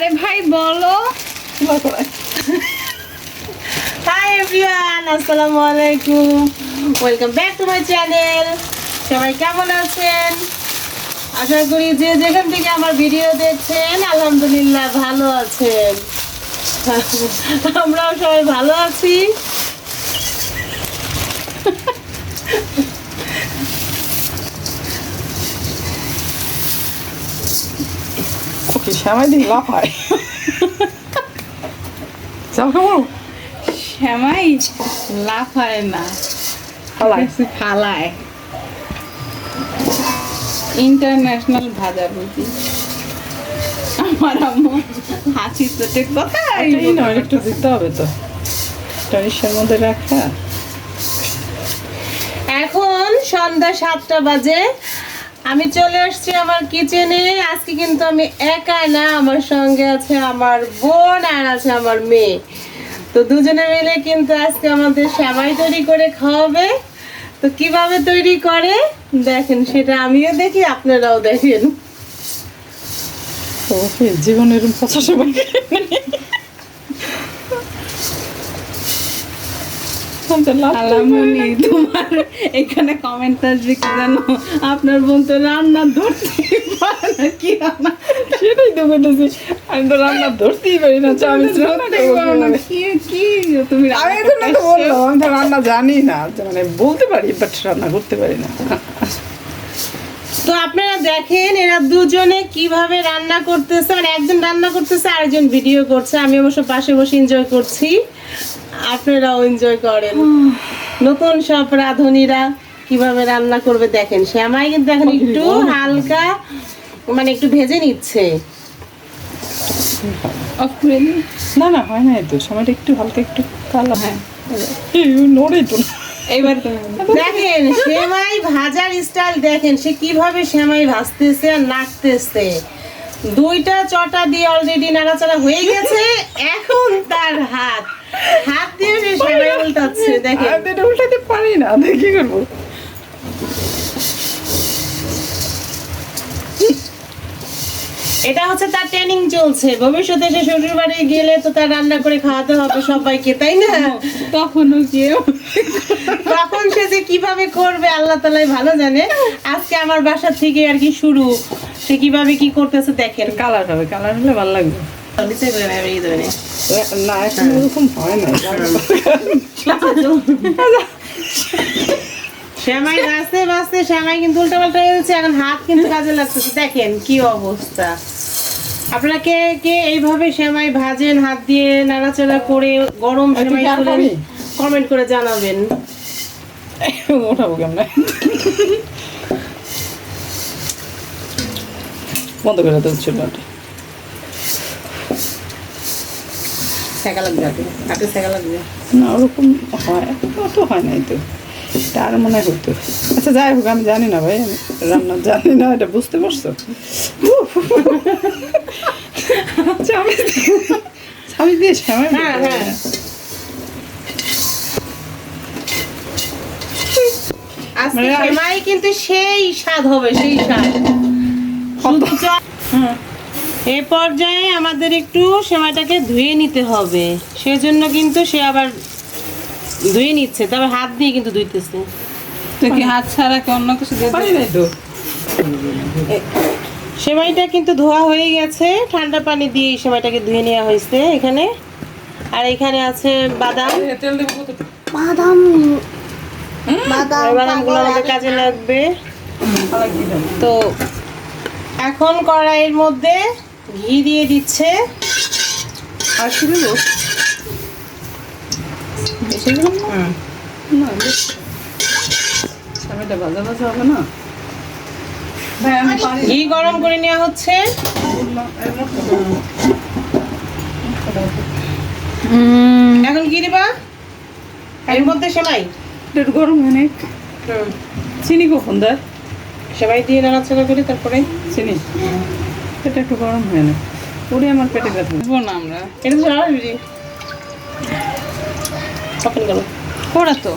আরে ভাই, বলো। হাই এভরিওয়ান আসসালামু আলাইকুম। Welcome back to my channel সবাই কেমন আছেন? আশা করি যে যেখান থেকে আমার ভিডিও দেখছেন, আলহামদুলিল্লাহ ভালো আছেন। আমরাও সবাই ভালো আছি। ওকে শ্যামাই দিন লাফায়। চাল খাব? শ্যামাই লাফায় না। হালাই ফালায় ইন্টারন্যাশনাল ভাজা বুঝি আমার আম্মু হাসি চোটে কথা এই নয় একটু দিতে হবে তো। টনিশের মধ্যে রাখা। এখন সন্ধ্যা সাতটা বাজে। আমি চলে আসছি আমার কিচেনে আজকে কিন্তু আমি একা না, আমার সঙ্গে আছে আমার বোন আর আছে আমার মেয়ে। তো দুজনে মিলে কিন্তু আজকে আমাদের সেমাই তৈরি করে খাওয়াবে। তো কীভাবে তৈরি করে? দেখেন, সেটা আমিও দেখি, আপনারাও দেখেন। জীবনের আলামনি তোমার এখানে কমেন্ট আসবে কি জানো? আপনার বোন তো রান্না ধরতে পারে না কি রান্না? সেটাই তো বলতেছি। আমি তো রান্না ধরতেই পারি না আমি। কি কি? তুমি আমি তো বললাম আমি তো রান্না জানি না। মানে বলতে পারি বাট রান্না করতে পারি না। তো আপনারা দেখেন এরা দুজনে কীভাবে রান্না করতেছে মানে একজন রান্না করতেছে আরেকজন ভিডিও করছে। আমি অবশ্য পাশে বসে এনজয় করছি। আপনারাও এনজয় করেন। নতুন সব রাঁধুনিরা কীভাবে রান্না করবে দেখেন। শ্যামাই কিন্তু এখন একটু হালকা মানে একটু ভেজে নিচ্ছে। না না হয় না তো সময়টা একটু হালকা একটু কালো। হ্যাঁ। নড়ে তো না। এইবার দেখেন সেমাই ভাজার স্টাইল দেখেন সে কীভাবে সেমাই ভাজতেছে আর নাড়তেছে। দুইটা চটা দিয়ে অলরেডি নাড়াচাড়া হয়ে গেছে এখন তার হাত। হাত দিয়ে সে সেমাই উল্টাচ্ছে দেখেন। উল্টাতে পারি না কি করব? এটা হচ্ছে তার ট্রেনিং চলছে। ভবিষ্যতে সে শ্বশুর বাড়ি গেলে তো তার রান্না করে খাওয়াতে হবে সবাইকে তাই না? তখনও কেউ তখন সে যে কীভাবে করবে আল্লাহ তালাই ভালো জানে। আজকে আমার বাসা থেকে আর কি শুরু। সে কীভাবে কি করতেছে দেখেন। কালার হবে কালার হলে ভালো লাগবে। নিচে করে নেবে, এই ধরে নে। না এখন ওরকম হয় না। শ্যামাই বাঁচতে বাঁচতে শ্যামাই কিন্তু উল্টা পাল্টা হয়ে যাচ্ছে এখন হাত কিন্তু কাজে লাগতেছে। দেখেন কি অবস্থা। আপনারা কে কে এইভাবে শ্যামাই ভাজেন হাত দিয়ে নাড়াচাড়া করে গরম শ্যামাই করি। কমেন্ট করে জানাবেন। ওঠাবো কেমন? বন্ধ করে সেকা লাগবে হাতে সেকা লাগবে। না ওরকম হয়। অত হয় নাই তো। তার মনে হয় হতো আচ্ছা যাই হোক আমি জানি না ভাই আমি রান্না জানি না এটা বুঝতে পারছ? চামি দিয়ে হ্যাঁ, হ্যাঁ। আজকে মানে- শ্যামাই কিন্তু সেই স্বাদ হবে সেই স্বাদ। এ পর্যায়ে আমাদের একটু সেমাইটাকে ধুয়ে নিতে হবে। সেজন্য কিন্তু সে আবার ধুয়ে নিচ্ছে তবে হাত দিয়ে কিন্তু ধুইতেছে। তো কি হাত ছাড়া কি অন্য কিছু পারি তো। সেমাইটা কিন্তু ধোয়া হয়ে গেছে ঠান্ডা পানি দিয়ে এই সেমাইটাকে ধুয়ে নেওয়া হয়েছে এখানে। আর এখানে আছে বাদাম। বাদাম বাদামগুলো আমাদের কাজে লাগবে। তো এখন কড়াইয়ের মধ্যে ঘি দিয়ে দিচ্ছে। আর পারি ঘি গরম করে নেওয়া হচ্ছে। এখন কি দিবা? এর মধ্যে সেমাই? একটু গরম না চিনি কখন দেয়? সেমাই দিয়ে নাড়াচাড়া করে তারপরে? চিনি। এটা একটু গরম হয় না। পুরি আমার পেটে ব্যথা। দেবো না আমরা। এটা তো সরাসরি কখন গেল। ওরা তো।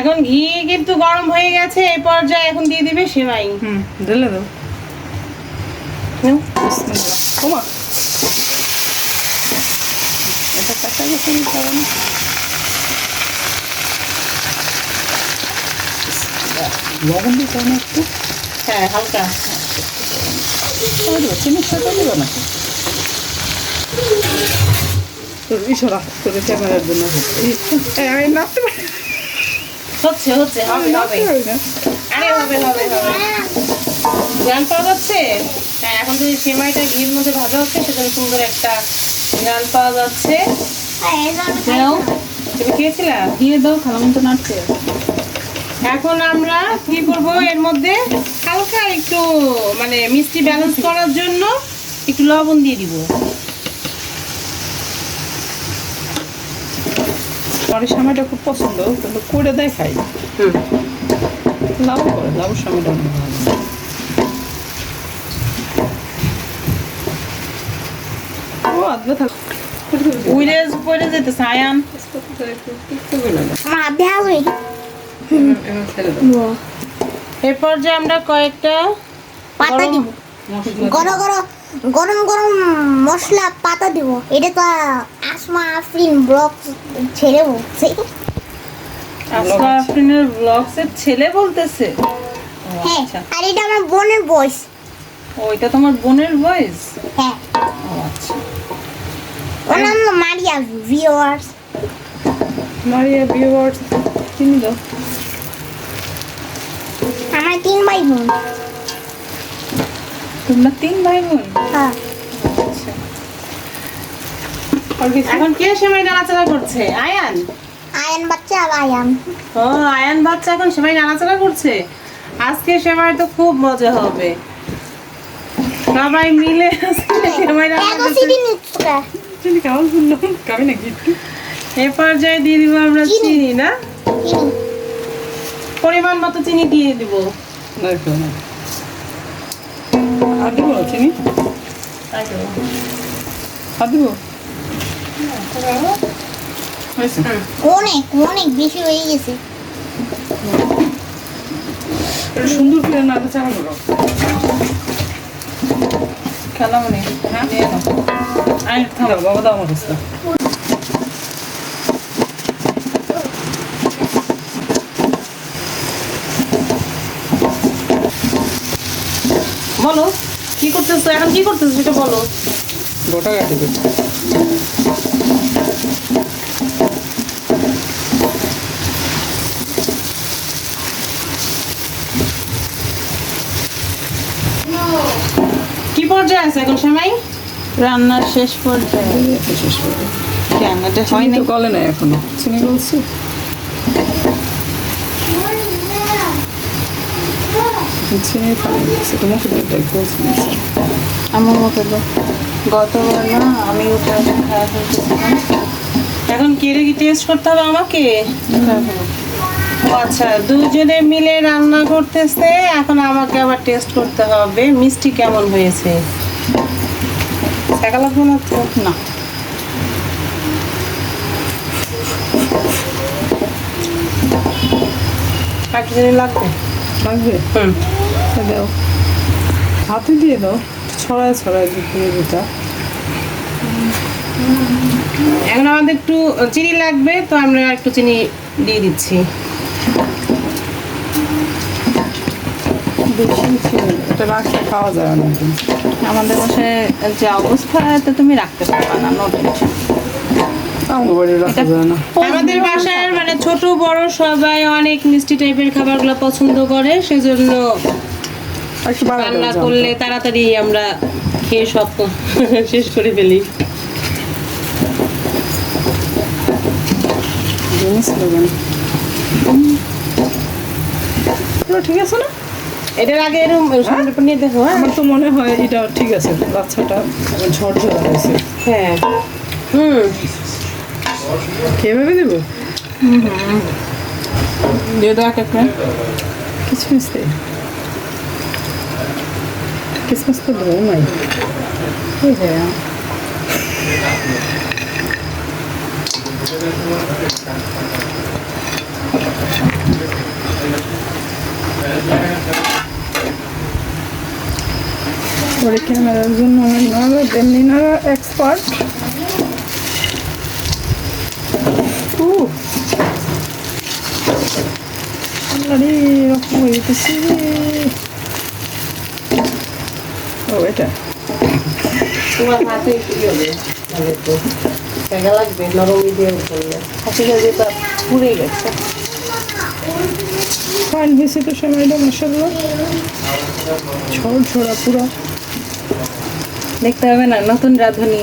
এখন ঘি কিন্তু গরম হয়ে গেছে এই পর্যায়ে এখন দিয়ে দিবে সেমাই। হুম ঢেলে দাও। ওমা। এটা কাটা গেছে কি কারণ লবণ দিতে হবে একটু? হ্যাঁ হালকা। চিনির সাথে দেবো নাকি? ইশারা তোর ক্যামেরার জন্য হচ্ছে। এই, এই, আমি নাচতে পারি হচ্ছে হচ্ছে হবে হবে নাচতে পারি না। আরে হবে হবে হবে। গান পাওয়া যাচ্ছে? হ্যাঁ এখন যদি সেমাইটা ঘির মধ্যে ভাজা হচ্ছে সেখানে সুন্দর একটা গান পাওয়া যাচ্ছে। দাও তুমি খেয়েছিলা? দিয়ে দাও খালাম তো নাড়ছে এখন আমরা কি করব? এর মধ্যে হালকা একটু মানে মিষ্টি ব্যালেন্স করার জন্য একটু লবণ দিয়ে দিব। এই সময়টা খুব পছন্দ কিন্তু করে দেখাই। লাউ করে লাউর সময়টা অনেক ভালো আদবে পরে যেতে সায়ান দেওয়াই এরপর যে আমরা কয়েকটা পাতা দিব। গরম গরম গরম গরম মশলা পাতা দিব। এটা তো আসমা আফরিন ব্লক ছেড়ে বলছে। আসমা আফরিনের ব্লগসের ছেলে বলতেছে? হ্যাঁ আচ্ছা। আর এটা আমার বোনের বয়স ওইটা তোমার বোনের ভয়েস হ্যাঁ। আচ্ছা। ওর নাম মারিয়া ভিওয়ার্স মারিয়া ভিউয়ার্স চিনি দাও আমার তিন ভাই বোন। তোমরা তিন ভাই বোন? হ্যাঁ। আচ্ছা। এখন কে সেমাই নাড়াচাড়া করছে? আয়ান? আয়ান বাচ্চা আর আয়ান। ও আয়ান বাচ্চা এখন সেমাই নাড়াচাড়া করছে? আজকে সেমাই তো খুব মজা হবে। সবাই মিলে আজকে সেমাই নিচ্ছে চিনি কেমন শুনলাম খাবি নাকি একটু এ পর্যায়ে দিয়ে দিব আমরা চিনি। চিনি না? চিনি। পরিমাণ মতো চিনি দিয়ে দিব। না একটু আর দেবো চিনি? আর দেবো? অনেক অনেক বেশি হয়ে গেছে। সুন্দর করে চাড়া করো খেলামনি হ্যাঁ নিয়ে নাও আয় বাবা দাও আমার কাছে। বলো কি করতেছো? এখন কি করতেছো সেটা বলো। গোটা কাটি কি পর্যায়ে আছে এখন সেমাই রান্নার শেষ পর্যায়ে। শেষ করে কেন এটা হয়নি? গলে নাই এখনও। চিনি গলছে? পানি দিচ্ছে তোমাকে দেখ গলছে না। আমার মতো তো গতবার না আমি ওটা খারাপ হয়েছিলাম এখন কি রে কি টেস্ট করতে হবে আমাকে? ও আচ্ছা দুজনে মিলে রান্না করতেছে এখন আমাকে আবার টেস্ট করতে হবে। মিষ্টি কেমন হয়েছে? টাকা লাগবে না। একটু যদি লাগবে? লাগবে? হুম। এ দাও হাতে দিয়ে দাও ছড়ায় ছড়ায় দিয়ে দিটা এখন আমাদের একটু চিনি লাগবে তো আমরা একটু চিনি দিয়ে দিচ্ছি। এটা খাওয়া যায় অনেকদিন আমাদের বাসায় যে অবস্থা তুমি রাখতে পারবা না নো না। আমাদের বাসার মানে ছোট বড় সবাই অনেক মিষ্টি টাইপের খাবারগুলো পছন্দ করে সেজন্য রান্না করলে তাড়াতাড়ি আমরা খেয়ে সব শেষ করে ফেলি। ঠিক আছে না? এটার আগে এরকম সামনের নিয়ে দেখো হ্যাঁ? আমার তো মনে হয় এটা ঠিক আছে বাচ্চাটা ঝরঝরা হয়েছে। হ্যাঁ। হুম। খেয়ে ভেবে দেবো দিয়ে দাও এক এক করে। কিসমিস দে কিসমিস তো দেবো নাই এই যে, ওরে ক্যামেরার জন্য নড়া এমনি নড়া এক্সপার্ট ও আরে এরকম হয়ে যেতেছে ও এটা তোমার হাতে কি হবে তাহলে তো জায়গা লাগবে নরম দিয়ে করলে হাতে যেটা পুড়ে গেছে ফাইন হয়েছে তো সময়টা মশাল্লা ঝড় ঝড়া পুরা দেখতে হবে না নতুন রাঁধুনি।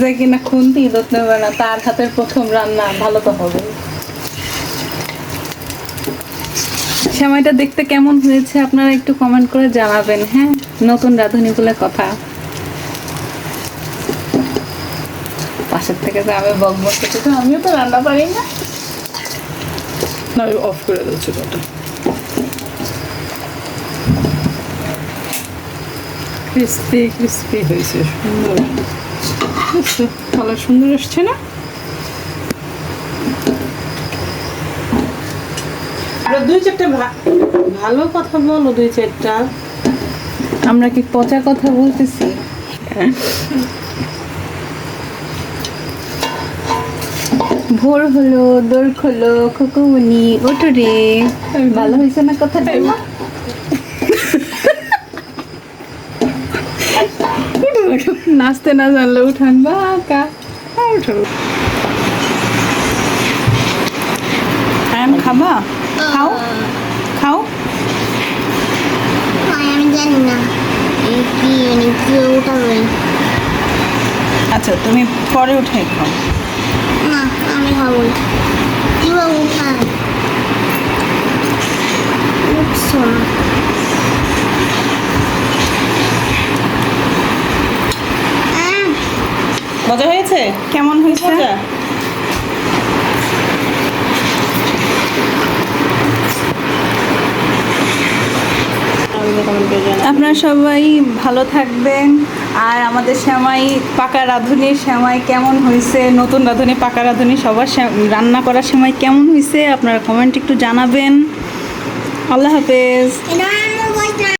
যে কিনা খুন্তি ধরতে হবে না তার হাতের প্রথম রান্না ভালো তো হবে। সময়টা দেখতে কেমন হয়েছে আপনারা একটু কমেন্ট করে জানাবেন হ্যাঁ? নতুন রাঁধুনি বলে কথা। পাশের থেকে তো আমি বক বক করছি তো আমিও তো রান্না পারি না। না অফ করে দিচ্ছি ওটা। ক্রিস্পি ক্রিস্পি হয়েছে সুন্দর। বুঝছ কালার সুন্দর এসছে না? চারটা ভালো কথা বলো দুই চারটা। আমরা কি পচা কথা বলতেছি? ভোর হলো দোর খোলো খুকুমনি ওটো রে। ভালো হয়েছে না কথাটা? নাচতে না জানলে উঠান বাঁকা। আর উঠাবো। খাবা? খাও? খাও? আমি জানি না। কি মানে কি উঠাবে আচ্ছা তুমি পরে উঠাই খাও। না আমি খাব না। কীভাবে উঠায় উঠছো না। মজা হয়েছে? কেমন হয়েছে মজা আমাদের comment করে জানাও। আপনারা সবাই ভালো থাকবেন। আর আমাদের শ্যামাই, পাকা রাঁধুনির শ্যামাই কেমন হয়েছে? নতুন রাঁধুনি, পাকা রাঁধুনি, সবার রান্না করার সময় কেমন হয়েছে? আপনারা কমেন্ট একটু জানাবেন। আল্লাহ হাফেজ।